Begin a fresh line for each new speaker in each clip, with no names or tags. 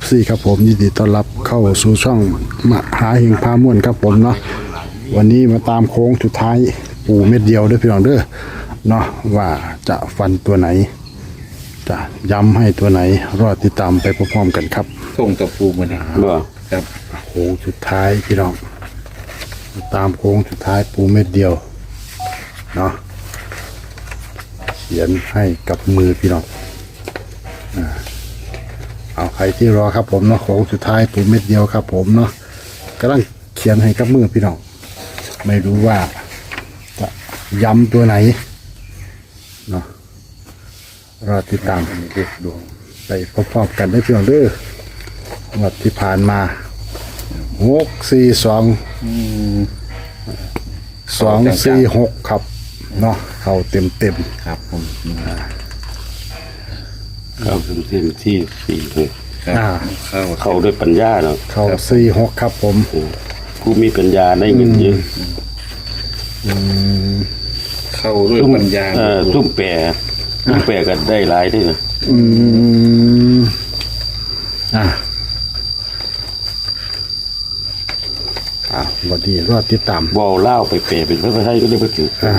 FC ครับผมยินดีต้อนรับเข้าสู่ช่องมหาเฮงพาม่วนครับผมเนาะวันนี้มาตามโค้งสุดท้ายปูเม็ดเดียวเด้วยพี่น้องเด้อเนาะว่าจะฟันตัวไหน จะย้ำให้ตัวไหน รอติดตามไปพร้อมๆกันครับ
ส่งกับปูมาเนี่ย
บ่
ครับ
โค้งสุดท้ายพี่น้องมาตามโค้งสุดท้ายปูเม็ดเดียวเนาะเขียนให้กับมือพี่น้อง เอาใครที่รอครับผมเนาะของสุดท้ายปูเม็ดเดียวครับ ผมเนาะกำลังเขียนให้กับมือพี่น้องไม่รู้ว่าจะย้ำตัวไหนเนาะรอติดตามเด็กดวงไปพร้อมๆกันได้พี่น้องเด้องวดที่ผ่านมาหกสี่สองสองสี่หกครับเนาะเข้าเต็มเต็ม
ครับผม
ครับถึงที่ที่สี่หก
ครับ
ๆอ่า
เข้า
เข้าด้วยปัญญาเนาะ
เข้าสี่หกครับผม
ผู้มีปัญญาได้เงินเยอะ
เข้าด้วยปัญญา
เอ่อตุ้มแปรตุ้มแปรก็ได้หลายด้วยนะ
อืมอะอะวันนี้รอติดตาม
บ่เอาเล่าวไปแปรเป็นภาษาไทยก็ได้บ่ถือ
อะ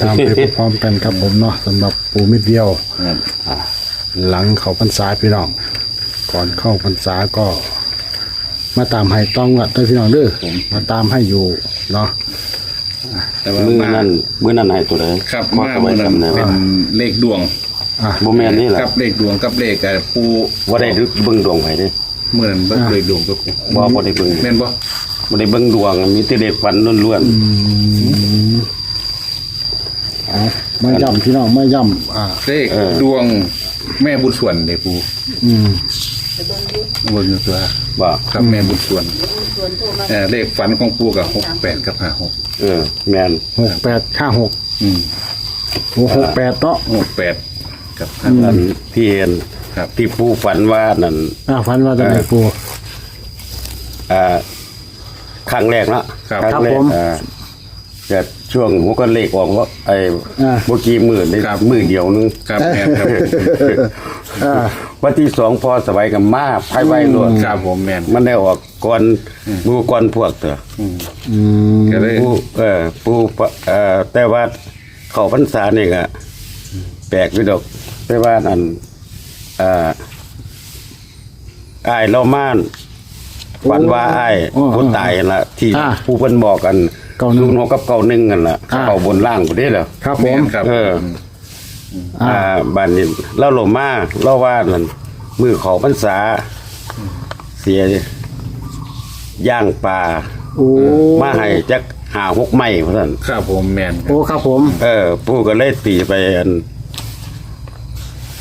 ตามไปพร้อมๆกันครับผมเนาะสำหรับปูมิดเดียว
ครับ
อะ หลังเขาพรรษาพี่น้อง ก่อนเข้าพรรษาก็ มาตามให้ต้องวัดด้วยพี่น้องเด้อมาตามให้อยู่เนาะ
แต่ว่า
มื้อ
มา
นั้นมื้อนั้นให้ตัวใด
ครับ
ขอ
มา
สบา
เมื่
ย
อนั้น
จำได้
เป็
ว่าน
เลขดวง
อะ
บ่แม่นนี่ล่ะ
กับเลขดวงกับเลขกับปู
บ่ได้เบิ่งดวงไผเด้
เมื่อนั้นเบิ่งเลขดวงกับปู
บ่บ่ได้เบิ่ง
แม่นบ่
บ่ได้เบิ่งดวงมีแต่เด็กฝันล้วน
เอาไม่ย่ำพี่น้องไม่ย่ำอ่า
เลขดวง แม่บุญส่วนเด้ปู
อืม
เบิ่งอยู่ตัว
ๆบ่
ครับแม่บุญส่วนเอ่อเลขฝันของปูกับ68กับ56
เออ แม่น
หกแปดห้าหก
อืม
โอ้หกแปดเนาะ
68กับ
อันที่เห็น
ครับ
ที่ผู้ฝันว่านั่น
อ่าฟันว่าจะไหนปู
อ่าครั้งแรกเนาะ
ครับ
ครั้งแร
ครับผ
ก
ม
อ่า จะช่วงหัวก็เลขออกว่าไอ้
อ่า
เมื่อกี้มือใน
ครับ
มือเดียวนึง
ครับแม่นครับ
อ่า
วันที่สองพอสบายกับมาภายไว้รวด
ครับผมแม่น
มันได้ออกก่อนหมูก่อนพวกเถอะ
อืม
ก็เลย
ผู้เออผู้ปะเอ่อแต่ว่าเขาพรรษานี่ก็แปลกอยู่ดอก แต่ว่าอันอ่าอ้ายเราม่านฝันว่าอ้ายผู้ตายนั่นละที่ผู้เพิ่นบอกกัน
เก้าหนึ่
ศู
ง
นย์หกกับเก้าหนึ่งกันล่ะ
อ่า
เขาบนล่างบ่ได้เหรอ
ครับผ
แม่
ม
นครับ
เออ
อ่า
อ่าบ้านนี้เล่าโลมาเล่าว่านั่นมือเขาพรรษา เสียย่างปลา
โอ้
มาให้จักหาหกไม้เพราะนั้น
ครับผมแม่น
โอ้ครับผม
เออผู้ก็เลยตีไปอัน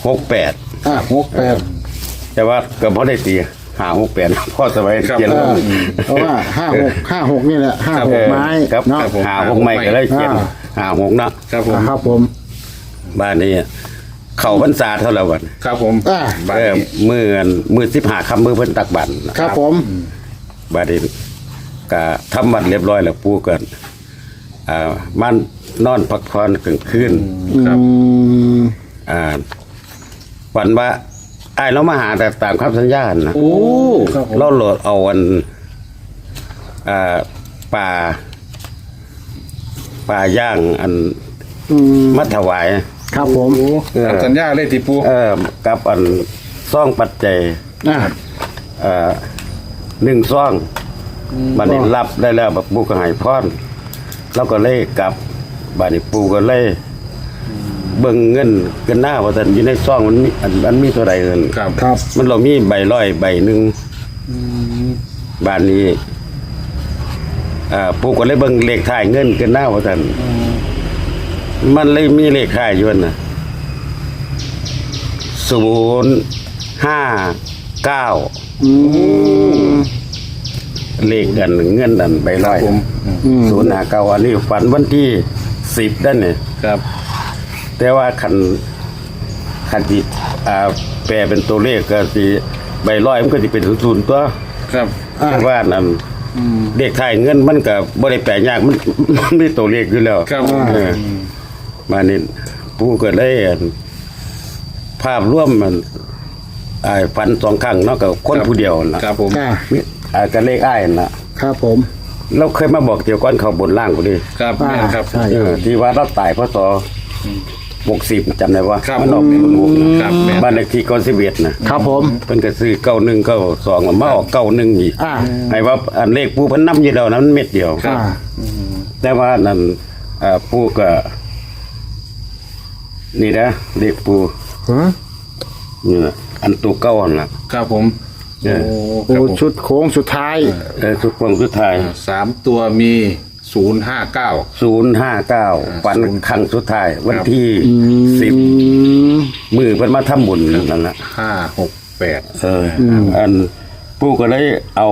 หกแปด
อ่าหกแปด
แต่ว่าก็พอได้ตี หาหกแปดพ่อสบายเขียน
เอ
ล
องเพราะว่าห้าหกห้าหกนี่แหละห้าห
เอกอ
ไม้
ครับ
เนาะ
หาหกไม้ก็เลยเขียน
อ่า
หาหกเนาะ
ครับผม
อ่าครับผม
บ้านนี้เขาพรรษาเท่าไหร่วัน
ครับผม
อ่า
บัด
เออ
นี้
มืออันมือสิบหาคำมือเพิ่นตักบัน
ครับผม
บาดนี้ก็ทำบัตรเรียบร้อยแล้วปู่กันอ่ามันนอนพักผ่อนกลางคืน
ครับ
อืม
อ่าวันว่า ไอ้ายเรามาหาแต่ตามคำสัญญาณนะ
โอ้ครับผม
เราโหลดเอาวันอ่าป่าป่าย่างอัน
อืม
มัถวาย
ครับผม
เออ
ตามสัญญาเลยที่ปู
เออกับอันซ่องปัจจัย
อ่า
เอ่อหนึ่งซ่องบัดนี้รับได้แล้วแบบปูก็ให้พรเราก็เลยกลับบัดนี้ปูก็เลย เบิ่งเงินกันหน้าว่าซั่นอยู่ในซ่องมันมีอันมันมีเท่าใดเงิน
ครับ
ครับ
มันเรามีใบร้อยใบหนึ่งบ้านนี้อ่าปูก็เลยเบิ่งเลขท้ายเงินกันหน้าว่าซั่นมันเลยมีเลขท้ายอยู่นั่นน่ะศูนย์ห้าเก้า
อืม
เลขอันเงินอันใบร้อย
ผม
อืม
ศูนย์ห้าเก้าอันนี้ฝันวันที่สิบนั่นเนี่ย
ครับ
แต่ว่าคันคันที่อ่าแปลเป็นตัวเลขก็สิใบร้อยมันก็สิเป็นศูนย์ตัว
ครับ
อ่า
แต่ว่านั่นเด็กไทยเงินมันก็บ่ได้แปลยากมันมันมีตัวเลขอยู่แล้ว
ครับ
เออมานี่ผู้ก็ได้อันภาพร่วมมันอ่าฝันสองครั้งเนาะกับคนผู้เดียวน่ะ
ครับผม
อ่า
มีอ่าก็เลขอ้ายนั่นล่ะ
ครับผม
เราเคยมาบอกเกี่ยวก้อนเขาบนล่างกูดิ
ครับแม่นครับ
ใช่
เออที่ว่าเราตายพศ หกสิบจำได้ว่า
ครับ
มันออกเป็นหก
ครับแม่น
บ้านเลขที่ก้อนสิบเอ็ดนะครับ
ผม
เพิ่นก็ซื้อเก้าหนึ่งเก้าสองมาออกเก้าหนึ่งอีก
อ่า
ให้ว่าอันเลขปูเพิ่นนํอยู่แล้วนะมันเม็ดเดียว
อ่า
แต่ว่านั่นอ่าปูก็ นี่นะเลขปู
ฮะ
นี่นะอันตัวเก้าอันละ
ครับผม
เอ
โอ้
อ
ครั
โอ้
บผม
ชุดโค้งสุดท้าย
แต่ทุกคนสุดท้าย
สามตัวมี ศูนย์ห้าเก้า
ศูนย์ห้าเก้าวันครั้งสุดท้าย วันที่สิบ
อืม
มือเพิ่นมาทำบุญนั่นแหละ
ห้าหกแปด
เออออันปู่ก็เลยเอา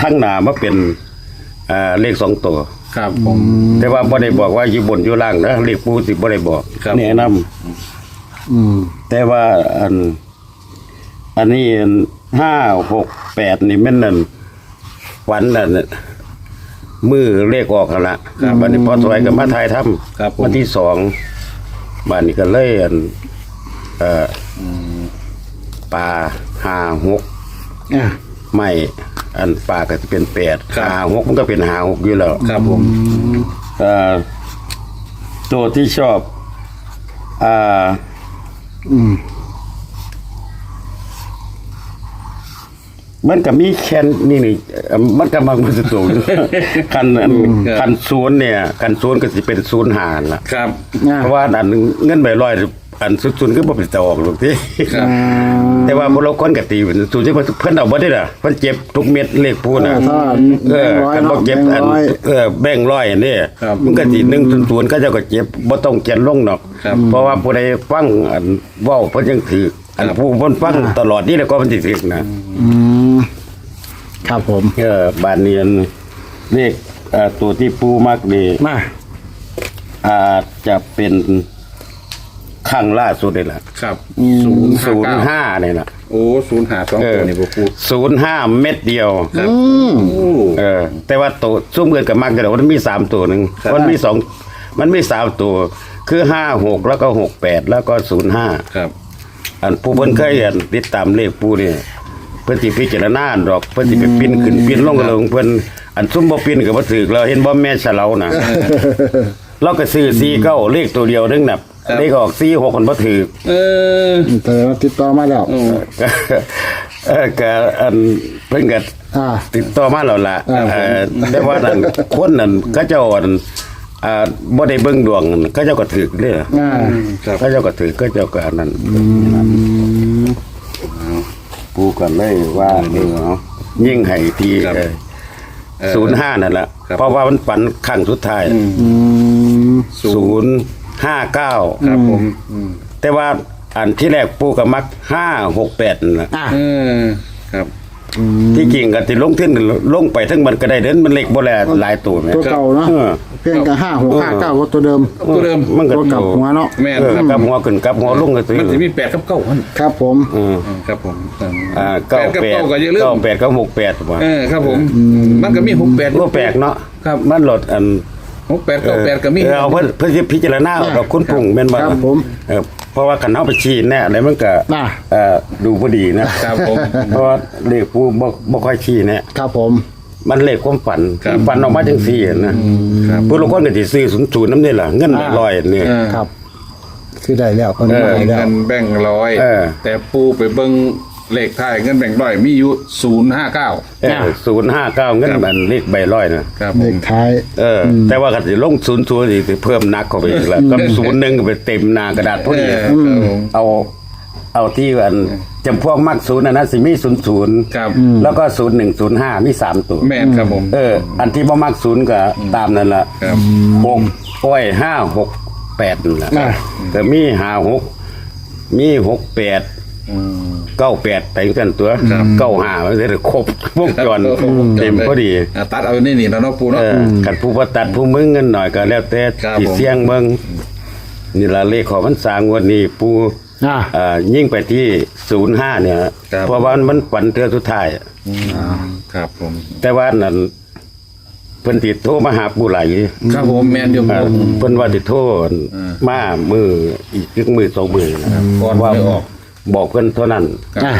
ทั้งหนามาเป็นอ่าเลขสองตัว
ครับผม
แต่ว่าบ่ได้บอกว่าอยู่บนอยู่ล่างนะเลขปู่สิบ่ได้บอก
ครับ
แนะน
อืมำ
แต่ว่าอัน อันนี้ห้าหกแปดนี่แม่นนั่นวันนั่นน่ะ มือเลขออกแล้วละบัดนี้พอสวยกับมาทายทำ
ครับผม
วันที่สองบัดนี้ก็เลยอันเอ่ออปลาห้าหก
อ่า
ไม่อันปลาก็จะเป็นแปด
ครับ
หาหกมันก็เป็นหาหกอยู่แล้ว
ครับผม
เอ่อตัวที่ชอบอ่า
อืม
มันก็มีแค่นนี่นี่เอ่อมันก็มักมันจะตัวคันอันคันศูนย์เนี่ยคันศูนย์ก็สิเป็นศูนย์หารล่ะ
ครับ
อ่า
เพราะว่าอันเงินใบร้อยอันสุดๆก็บ่เป็นตะออกหรอกที่
ครับ
แต่ว่าบ่เราคนก็ตีเป็นศูนย์ที่เพิ่นเอาบ่ได้ล่ะเพิ่นเจ็บทุกเม็ดเลขพูด
เอ
น่ะ
อถ้า
เอ
แบ
อง
ค์ร้อย
กันบ
เนาะ
อกเจ็บ
แบ
อั
ง
น
ค์ร้อย
เออแบ่งร้อยอันนี่
ครับ
มันก็สิหนึ่งศูนย์ศูนย์ก็เจ้าก็เจ็บบ่ต้องเขียนลงดอก
ครับ
เพราะว่าผู้ใดฟังอันเว้าเพิ่นยังถืออัน
ครับ
ผู้เพิ่นฟังตลอดนี่แล้วก็มันสิถือนะ
อืม ครับผม
เออบานเนียนเลขเอ่อตัวที่ปูมักนี่
มา
อาจจะเป็นข้างล่าสุดเลยล่ะ
ครับศูนย์ห้า
ศูน
เก้า
ย์ห้าเนี่ยนะ
โอ้ศูนย์หาสองตัวนี่บุกู
ศูนย์ห้าเม็ดเดียว
ครับ
อืม
โอ้
เออ แต่ว่าตัวซุ้มเงินกับมักกันแล้วมันมีสามตัวหนึ่ง
ครับ
มันมีสองมันมีสามตัว คือห้าหกแล้วก็หกแปดแล้วก็ศูนย์ห้า
ครับ
อันผู้เพิ่นเคยอันติดตามเลขปูนี่ เพิ่นสิพิจารณาดอกเพิ่นสิไปปิ้นขึ้นปิ้นลงกันเลยของเพิ่นอันซุ่มบ่ปิ้นก็บ่ถูกแล้วเห็นบ่แม่นฉลาน่ะเราก็ซื้อ4เก้าเลขตัวเดียวนึงน่ะเลขออก4 6คนบ่ถูก
เออ
เธอติดต่อมาแล้ว
โอ้
ก็เออก็อันเพิ่นก็
อ่า
ติดต่อมาแล้วล่ะ
อ่า
เออแต่ว่านั่นคนนั้นก็เจ้าอันอ่าบ่ได้เบิ่งดวงก็เจ้าก็ถูกเด้อ
อ่า
ครับ
ก็เจ้าก็ถือก็เจ้าก็อันนั้น ปูกันเลยว่าเออเอายิ่งให้ที
ครับ
ศูนย์ห้านั่นแหละ
ครับ
เพราะว่ามันฝันครั้งสุดท้าย
อืม
ศูนย์ห้าเก้า
ครับผมอืม
แต่ว่าอันที่แรกปูกับมักห้าหกแปดนั่นแหละ
อ่า
เออครับ
ที่จริงก็ที่ลงขึ้นลงไปทั้งมันก็ได้เดินมันเล็กบ่แลหลายตัวไหม
ตัวเก่าเนาะ
เออ
เพียงแต่ห้าหกห้าเก้าก็ตัวเดิม
ตัวเดิม
มันก็
ตัวกลับหัวเนาะ
แม่น
เออ
ครับ
กลับหัวขึ้นกลับหัวลงก็ซื้อ
มันจะมีแปดกับเก้าพัน
ครับผม
อืม
อืมครับผม
อ่า
แป
เก้า
ดกับ
แปด
เก้าก็อย่าลืม
เก้าแปดเก้าหกแปดว่ะ
เออครับผมมันก็มีหกแปด
ก็แปลกเนาะ
ครับ
มันหลดอัน
หกแปดเก้าแปดก็มี
เออเอาเพื่อเพื่อจะพิจารณาเอาดอกคุณปุ่งแม่นบ่
ครับผม
เออเพราะว่าขันเอาไปชี้แน่อะไรมันก็
น่ะ
เอ่อดูพอดีนะครับ
ผม
เพราะว่าเลขผู้บ่บ่ค่อยชี้แน่
ครับผม
มันเลขความฝัน
ครับ
ฝันออกมาจังซี่นะครับผู้ลางคนก็สิซื้อ0 0นำนี่ล่ะเงินร้อยนี่
เออ
ครับ คือได้แล้วคน
เออ
ได้แล้ว
เงินแบ่งค์ร้อย
เออ
แต่ปูไปเบิ้ง เลขท้ายเงินแบ่งค์ร้อยมีอยู่ศูนย์ห้าเก้า
เออ059เงินมันเลขใบร้อยนะครับ
ผ
เล
ม
ขท้าย
เอออ แต่ว่าก็สิลง0 0สิเพิ่มหนักเข้าไปอีกแล้วกับ01ก็ไปเต็มหน้ากระดาษพอ
เอ
ดี
อครับผม
เอาเอาที่อันจำพวกมักศูนย์นะนะสิมีศูนย์ศูนย์
ครับ
แล้วก็ศูนย์หนึ่งศูนย์ห้ามีสามตัว
แม่นครับผม
เออ อันที่บ่มักศูนย์ก็ตามนั่นละ
ครับ
หกโอ้ยห้าหกแปดนั่นแหละ
อ่า
ก็มีห้าหกมีหกแปด
อืม
เก้าแปดไปกันตัว
ครับ
เก้าห้ามันจะได้ครบวงจรเต็มพอดี
อะตัดเอานี่นี่แล้วเนาะปู
เอ
เนาะ
อขันผู้ประตัดผู้มึงเงินหน่อยก็แล้วแต่
ครับ
ที่
ผม
เสียงเบิ่งนี่ละเลขของมันสร้างงวันนี้ปู
อ่า
เอ่อยิ่งไปที่ศูนย์ห้าเนี่ย
ครับ
เพราะว่ามันฝันเทือสุดท้าย
ครับผม
แต่ว่านั่นเพิ่นติดโทรมาหาปู่ไหล
ครับผมแม่นอยู่
เอ่อ
ผม
เพิ่นว่าติดโทรมามืออีกยึกมือสองมือนะครับ
ก่อน
ว่า
ไม่ออก
บอกเพิ่นเท่านั้น
อะ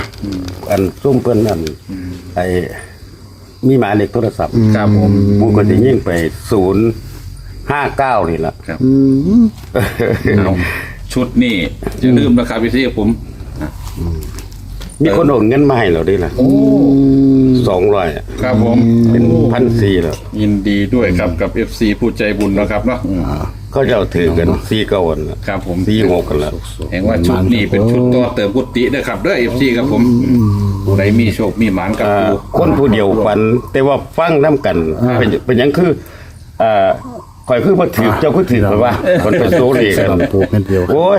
อันซุ่มเพิ่นนั่นไอ้มีหมายเลขโทรศัพท์
ครับผม
ปูก็จะยิ่งไปศูนย์ห้าเก้านี่ละ
ครับเอาชุดนี่อย่าลืมนะครับพี่ที่ผม
มีคนโอนเงินมาให้เราด้วยล่ะ
โอ้
สองร้อย
ครับผม
เป็นพันสี่แล้ว
ยินดีด้วยครับกับ FC ผู้ใจบุญนะครับเนาะอืม
เขาจะเอาถือกันสี่เก้าวันละ
ครับผม
สี่หกกันแล้ว
เห็นว่าชุดนี้เป็นชุดต่อเติมกุฏินะครับเด้อ FC ครับผมผู้ใดมีโชคมีหมานกับ
อ่า
ปู
คนผู้เดียวฝัน แต่ว่าฟังน้ำกันเป็นเป็นหยังคืออ่าข่อยคือมาถือเจ้าคือถือไปว่าคนเป็นโซลีกัน
ปูเม็ดเดียว
โอ้ย